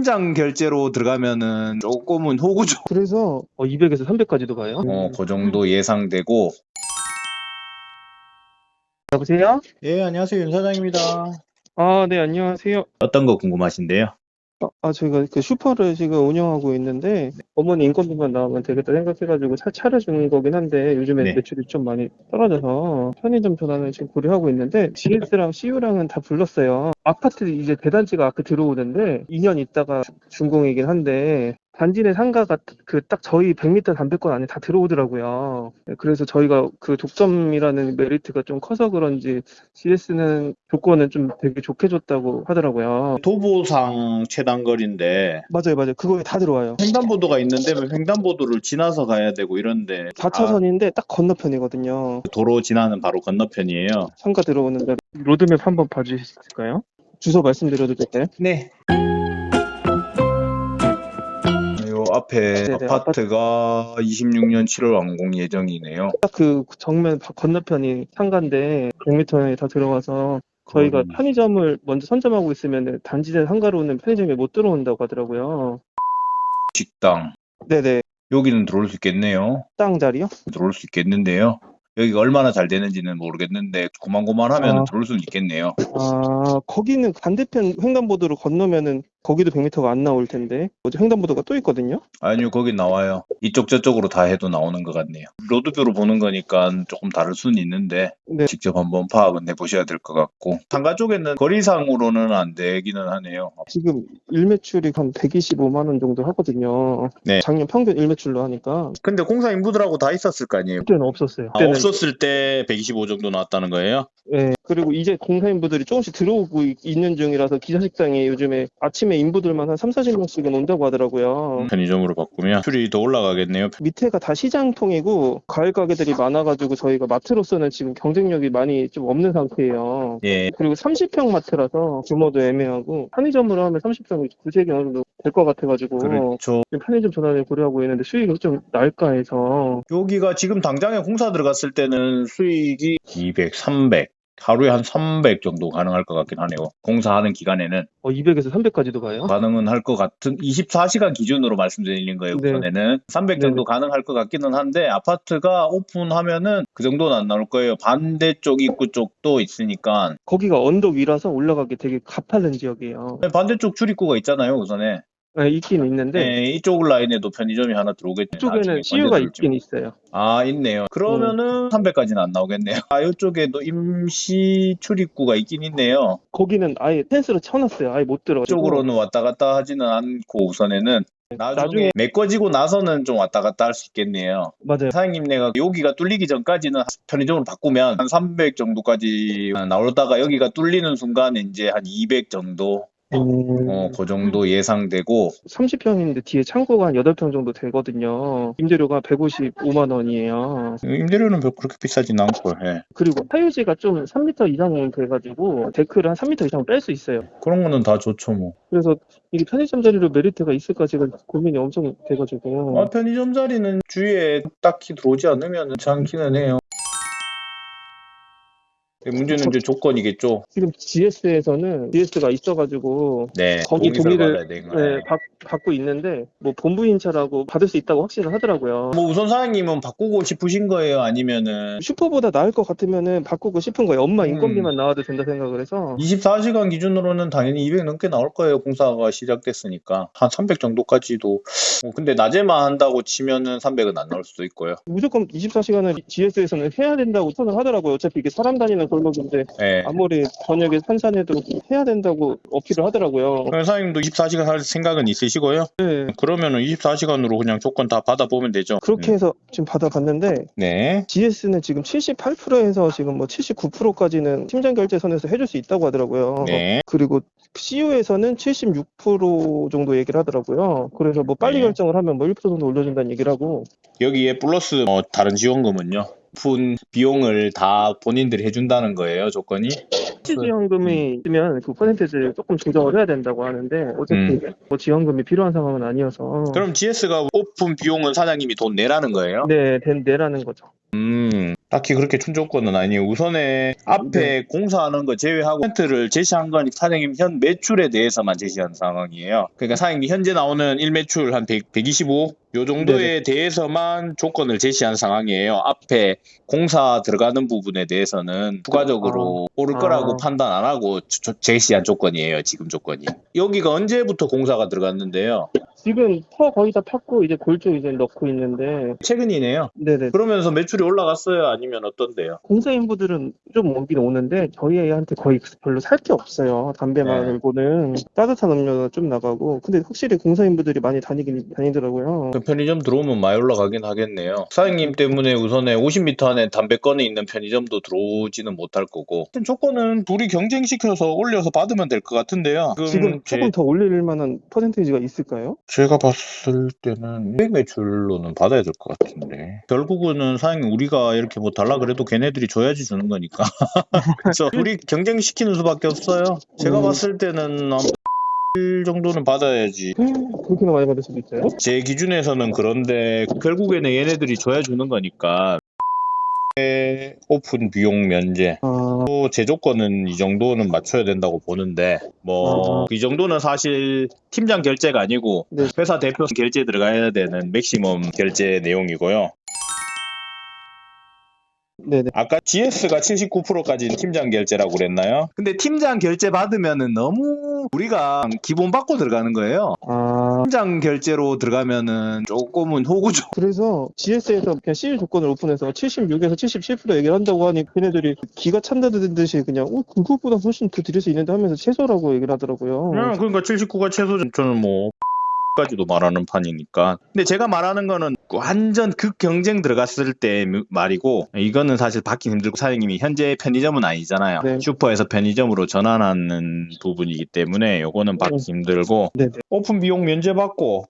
현장 결제로 들어가면은 조금은 호구죠. 그래서 어, 200에서 300까지도 가요. 어, 그 정도 예상되고. 여보세요? 예, 안녕하세요. 윤 사장입니다. 아, 네, 안녕하세요. 어떤 거 궁금하신데요? 아, 아, 저희가 그 슈퍼를 지금 운영하고 있는데 어머니 인건비만 나오면 되겠다 생각해가지고 차 차려주는 거긴 한데 요즘에 네. 매출이 좀 많이 떨어져서 편의점 전환을 지금 고려하고 있는데 GS랑 CU랑은 다 불렀어요. 아파트 이제 대단지가 아까 들어오는데 2년 있다가 준공이긴 한데 단지 내 상가가 그 딱 저희 100m 담배권 안에 다 들어오더라고요. 네, 그래서 저희가 그 독점이라는 메리트가 좀 커서 그런지 GS는 조건은 좀 되게 좋게 줬다고 하더라고요. 도보상 최단거리인데 맞아요, 맞아요. 그거에 다 들어와요. 횡단보도가 있는데 왜 횡단보도를 지나서 가야 되고 이런데 4차선인데 딱 건너편이거든요. 아, 도로 지나는 바로 건너편이에요. 상가 들어오는 데 로드맵 한번 봐주실 수 있을까요? 주소 말씀드려도 될까요? 네. 요 앞에 네네, 아파트가 26년 7월 완공 예정이네요. 딱 그 정면 바- 건너편이 상가인데 100m에 다 들어와서 저희가 음. 편의점을 먼저 선점하고 있으면 단지대 상가로 오는 편의점에 못 들어온다고 하더라고요. 식당 네네. 여기는 들어올 수 있겠네요. 땅 자리요? 들어올 수 있겠는데요. 여기가 얼마나 잘 되는지는 모르겠는데 고만고만하면 아. 들어올 수는 있겠네요. 아, 거기는 반대편 횡단보도로 건너면은 거기도 100m가 안 나올 텐데. 어제 횡단보도가 또 있거든요? 아니요, 거기 나와요. 이쪽 저쪽으로 다 해도 나오는 것 같네요. 로드뷰로 보는 거니까 조금 다를 수는 있는데 네. 직접 한번 파악은 해보셔야 될 것 같고 상가 쪽에는 거리상으로는 안 되기는 하네요. 지금 일매출이 한 125만 원 정도 하거든요. 네. 작년 평균 일매출로 하니까 근데 공사 인부들하고 다 있었을 거 아니에요? 그때는 없었어요. 아, 그때는 없었을 때 125 정도 나왔다는 거예요? 예. 그리고 이제 공사인부들이 조금씩 들어오고 있- 있는 중이라서 기사식당에 요즘에 아침에 인부들만 한 3, 40명씩은 온다고 하더라고요. 편의점으로 바꾸면 출이 더 올라가겠네요. 밑에가 다 시장통이고 과일 가게들이 많아가지고 저희가 마트로서는 지금 경쟁력이 많이 좀 없는 상태예요. 예, 그리고 30평 마트라서 규모도 애매하고 편의점으로 하면 30평이 구색이 어느 정도 될 것 같아가지고 그렇죠. 지금 편의점 전환을 고려하고 있는데 수익이 좀 날까 해서 여기가 지금 당장에 공사 들어갔을 때는 수익이 200, 300, 하루에 한 300 정도 가능할 것 같긴 하네요. 공사하는 기간에는 어, 200에서 300까지도 가요? 가능은 할 것 같은 24시간 기준으로 말씀드리는 거예요. 네. 우선에는 300 정도 가능할 것 같기는 한데 아파트가 오픈하면은 그 정도는 안 나올 거예요. 반대쪽 입구 쪽도 있으니까 거기가 언덕 위라서 올라가기 되게 가파른 지역이에요. 반대쪽 출입구가 있잖아요. 우선에 네, 있긴 있는데 네, 이쪽 라인에도 편의점이 하나 들어오겠죠. 이쪽에는 나중에 CU가 언제 있긴 있어요. 아, 있네요. 그러면은 300까지는 안 나오겠네요. 아, 이쪽에도 임시 출입구가 있긴 있네요. 거기는 아예 펜스로 쳐놨어요. 아예 못 들어. 이쪽으로는 왔다 갔다 하지는 않고 우선에는 나중에, 나중에- 메꿔지고 나서는 좀 왔다 갔다 할 수 있겠네요. 맞아요. 사장님네가 여기가 뚫리기 전까지는 편의점으로 바꾸면 한 300 정도까지 나오다가 여기가 뚫리는 순간 이제 한 200 정도, 음, 어, 그 정도 예상되고 30평인데 뒤에 창고가 한 8평 정도 되거든요. 임대료가 155만 원이에요. 임대료는 별 그렇게 비싸진 않고, 예. 그리고 사유지가 좀 3m 이상은 돼가지고 데크를 한 3m 이상 뺄 수 있어요. 그런 거는 다 좋죠, 뭐. 그래서 이게 편의점 자리로 메리트가 있을까 지금 고민이 엄청 돼가지고 아, 편의점 자리는 주위에 딱히 들어오지 않으면 괜찮기는 해요. 문제는 이제 조건이겠죠. 지금 GS에서는 GS가 있어가지고 네. 거기 동의서를 동의를- 받아야. 네, 받, 받고 있는데 뭐 본부인차라고 받을 수 있다고 확신을 하더라고요. 뭐 우선 사장님은 바꾸고 싶으신 거예요? 아니면은 슈퍼보다 나을 것 같으면은 바꾸고 싶은 거예요. 엄마 음. 인건비만 나와도 된다 생각을 해서 24시간 기준으로는 당연히 200 넘게 나올 거예요. 공사가 시작됐으니까. 한 300 정도까지도. 뭐 근데 낮에만 한다고 치면은 300은 안 나올 수도 있고요. 무조건 24시간을 GS에서는 해야 된다고 선을 하더라고요. 어차피 이게 사람 다니는 골목인데 네. 아무리 저녁에 산산해도 해야 된다고 어필을 하더라고요. 그럼 사장님도 24시간 할 생각은 있으시고요? 네. 그러면은 24시간으로 그냥 조건 다 받아보면 되죠. 그렇게 음. 해서 지금 받아봤는데 네. GS는 지금 78%에서 지금 뭐 79%까지는 팀장 결제선에서 해줄 수 있다고 하더라고요. 네. 그리고 CU에서는 76% 정도 얘기를 하더라고요. 그래서 뭐 빨리 네. 결정을 하면 뭐 1% 정도 올려준다는 얘기를 하고 여기에 플러스 어, 다른 지원금은요? 푼 비용을 다 본인들이 해준다는 거예요, 조건이? 지원금이 있으면 그 퍼센테이지를 조금 조정을 해야 된다고 하는데 어차피 뭐 지원금이 필요한 상황은 아니어서 그럼 GS가 오픈 비용은 사장님이 돈 내라는 거예요? 네, 된- 내라는 거죠. 음, 딱히 그렇게 춘 조건은 아니에요. 우선에 앞에 네. 공사하는 거 제외하고 텐트를 제시한 건 사장님 현 매출에 대해서만 제시한 상황이에요. 그러니까 사장님이 현재 나오는 일 매출 한 100, 125? 요 정도에 대해서만 조건을 제시한 상황이에요. 앞에 공사 들어가는 부분에 대해서는 추가적으로 오를 거라고 아. 판단 안 하고 조- 조- 제시한 조건이에요. 지금 조건이. 여기가 언제부터 공사가 들어갔는데요? 지금 터 거의 다 팠고 이제 골조 이제 넣고 있는데 최근이네요. 네네 그러면서 매출이 올라갔어요? 아니면 어떤데요? 공사인부들은 좀 오긴 오는데 저희한테 거의 별로 살 게 없어요 담배 네. 말고는 따뜻한 음료가 좀 나가고 근데 확실히 공사인부들이 많이 다니긴 다니더라고요 그 편의점 들어오면 많이 올라가긴 하겠네요. 사장님 때문에 우선에 50m 안에 담배건이 있는 편의점도 들어오지는 못할 거고. 하여튼 조건은 둘이 경쟁시켜서 올려서 받으면 될 것 같은데요. 지금 제, 조금 더 올릴 만한 퍼센테이지가 있을까요? 제가 봤을 때는 200 매출로는 받아야 될 것 같은데. 결국은 사장님 우리가 이렇게 뭐 달라 그래도 걔네들이 줘야지 주는 거니까. 그래서 둘이 경쟁시키는 수밖에 없어요. 제가 음. 봤을 때는 한 정도는 받아야지. 그렇게나 많이 받을 수도 있어요? 제 기준에서는 그런데 결국에는 얘네들이 줘야 주는 거니까 오픈 비용 면제 아또 제조건은 이 정도는 맞춰야 된다고 보는데 뭐 아. 이 정도는 사실 팀장 결제가 아니고 네. 회사 대표 결제 들어가야 되는 맥시멈 결제 내용이고요. 네네 아까 GS가 79%까지는 팀장 결제라고 그랬나요? 근데 팀장 결제 받으면은 너무 우리가 기본 받고 들어가는 거예요. 아 팀장 결제로 들어가면은 조금은 호구죠. 그래서 GS에서 그냥 CU 조건을 오픈해서 76에서 77% 얘기를 한다고 하니 걔네들이 기가 찬다는 듯이 그냥 어 그것보다 훨씬 더 드릴 수 있는데 하면서 최소라고 얘기를 하더라고요 음, 그러니까 79가 최소 저는 뭐 까지도 말하는 판이니까. 근데 제가 말하는 거는 완전 극 경쟁 들어갔을 때 말이고 이거는 사실 받기 힘들고 사장님이 현재 편의점은 아니잖아요. 네. 슈퍼에서 편의점으로 전환하는 부분이기 때문에 요거는 받기 힘들고 네네 오픈 비용 면제 받고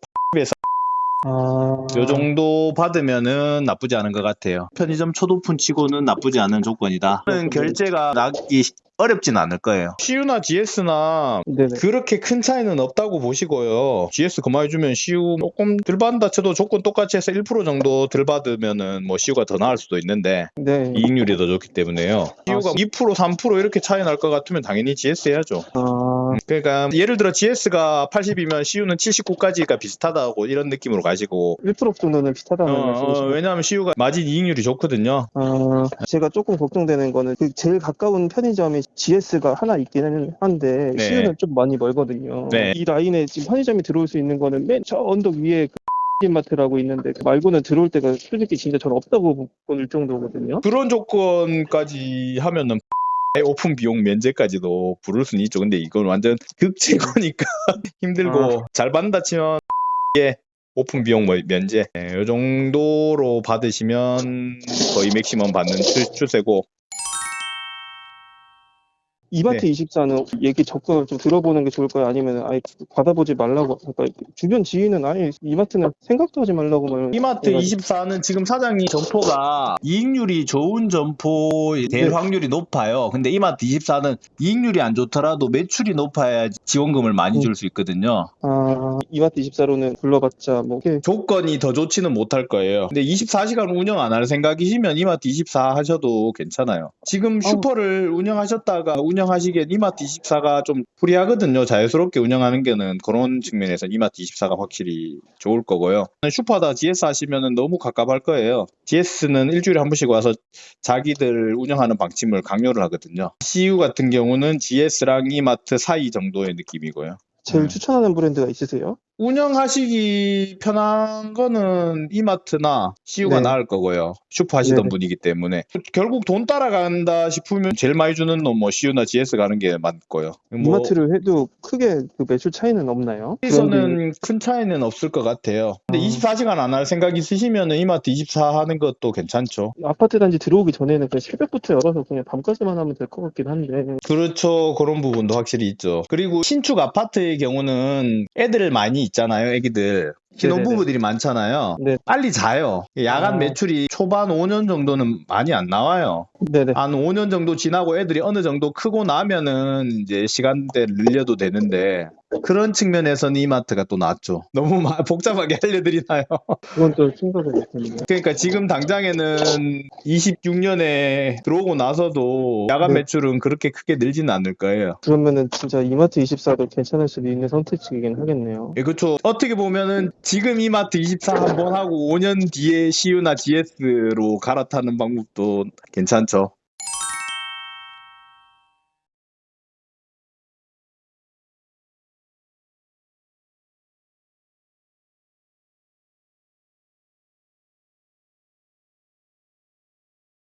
아요 정도 받으면은 나쁘지 않은 것 같아요. 편의점 초도픈 치고는 나쁘지 않은 조건이다. 결제가 나기 어렵진 않을 거예요. CU나 GS나 네네 그렇게 큰 차이는 없다고 보시고요. GS 그만해주면 CU 조금 덜 받는다 쳐도 조건 똑같이 해서 1% 정도 덜 받으면은 뭐 CU가 더 나을 수도 있는데 네. 이익률이 더 좋기 때문에요. CU가 2% 3% 이렇게 차이 날 것 같으면 당연히 GS 해야죠. 아, 그러니까 예를 들어 GS가 80이면 CU는 79까지가 비슷하다고 이런 느낌으로 가시고 1% 정도는 어, 비슷하다는 어, 말씀이시죠? 왜냐하면 CU가 마진 이익률이 좋거든요. 아, 제가 조금 걱정되는 거는 그 제일 가까운 편의점이 GS가 하나 있기는 한데 네. CU는 좀 많이 멀거든요. 네. 이 라인에 지금 편의점이 들어올 수 있는 거는 맨 저 언덕 위에 그 마트라고 있는데 그 말고는 들어올 데가 솔직히 진짜 저는 없다고 볼 정도거든요. 그런 조건까지 하면은 오픈 비용 면제까지도 부를 수는 있죠. 근데 이건 완전 극제거니까 힘들고 잘 받는다 치면 예 오픈 비용 뭐 면제. 예, 이 정도로 받으시면 거의 맥시멈 받는 추, 추세고 이마트 네. 24는 얘기 접근을 좀 들어보는 게 좋을까요? 아니면 아예 받아보지 말라고 할까요? 주변 지인은 아예 이마트는 생각도 하지 말라고 말 이마트 내가- 24는 지금 사장님 점포가 이익률이 좋은 점포 될 네. 확률이 높아요. 근데 이마트 24는 이익률이 안 좋더라도 매출이 높아야 지원금을 많이 음. 줄수 있거든요. 아, 이마트 24로는 불러봤자 뭐 이렇게 조건이 더 좋지는 못할 거예요. 근데 24시간 운영 안 할 생각이시면 이마트 24 하셔도 괜찮아요. 지금. 슈퍼를 운영하셨다가 운영 하시기엔 이마트 24가 좀 불리하거든요. 자유스럽게 운영하는 게는 그런 측면에서 이마트 24가 확실히 좋을 거고요. 슈퍼다 GS 하시면 너무 갑갑할 거예요. GS는 일주일에 한 번씩 와서 자기들 운영하는 방침을 강요를 하거든요. CU 같은 경우는 GS랑 이마트 사이 정도의 느낌이고요. 제일 음. 추천하는 브랜드가 있으세요? 운영하시기 편한 거는 이마트나 CU가 네. 나을 거고요. 슈퍼 하시던 네네. 분이기 때문에. 결국 돈 따라간다 싶으면 제일 많이 주는 놈뭐 CU나 GS 가는 게 맞고요. 뭐 이마트를 해도 크게 그 매출 차이는 없나요? 여기서는 큰 차이는 없을 것 같아요. 근데 아. 24시간 안 할 생각 있으시면 이마트 24 하는 것도 괜찮죠. 아파트 단지 들어오기 전에는 그냥 새벽부터 열어서 그냥 밤까지만 하면 될 것 같긴 한데 그렇죠. 그런 부분도 확실히 있죠. 그리고 신축 아파트의 경우는 애들 많이 있잖아요. 애기들. 신혼부부들이 많잖아요. 네. 빨리 자요. 야간 아. 매출이 초반 5년 정도는 많이 안 나와요. 네네 한 5년 정도 지나고 애들이 어느 정도 크고 나면은 이제 시간대를 늘려도 되는데 그런 측면에서는 이마트가 또 낫죠. 너무 마- 복잡하게 알려드리나요? 그건 또 충격을 못했네요. 그러니까 지금 당장에는 26년에 들어오고 나서도 야간 네. 매출은 그렇게 크게 늘지는 않을 거예요. 그러면은 진짜 이마트 24도 괜찮을 수도 있는 선택지이긴 하겠네요. 예, 그렇죠. 어떻게 보면은 지금 이마트 24 한번 하고 5년 뒤에 CU나 GS로 갈아타는 방법도 괜찮죠.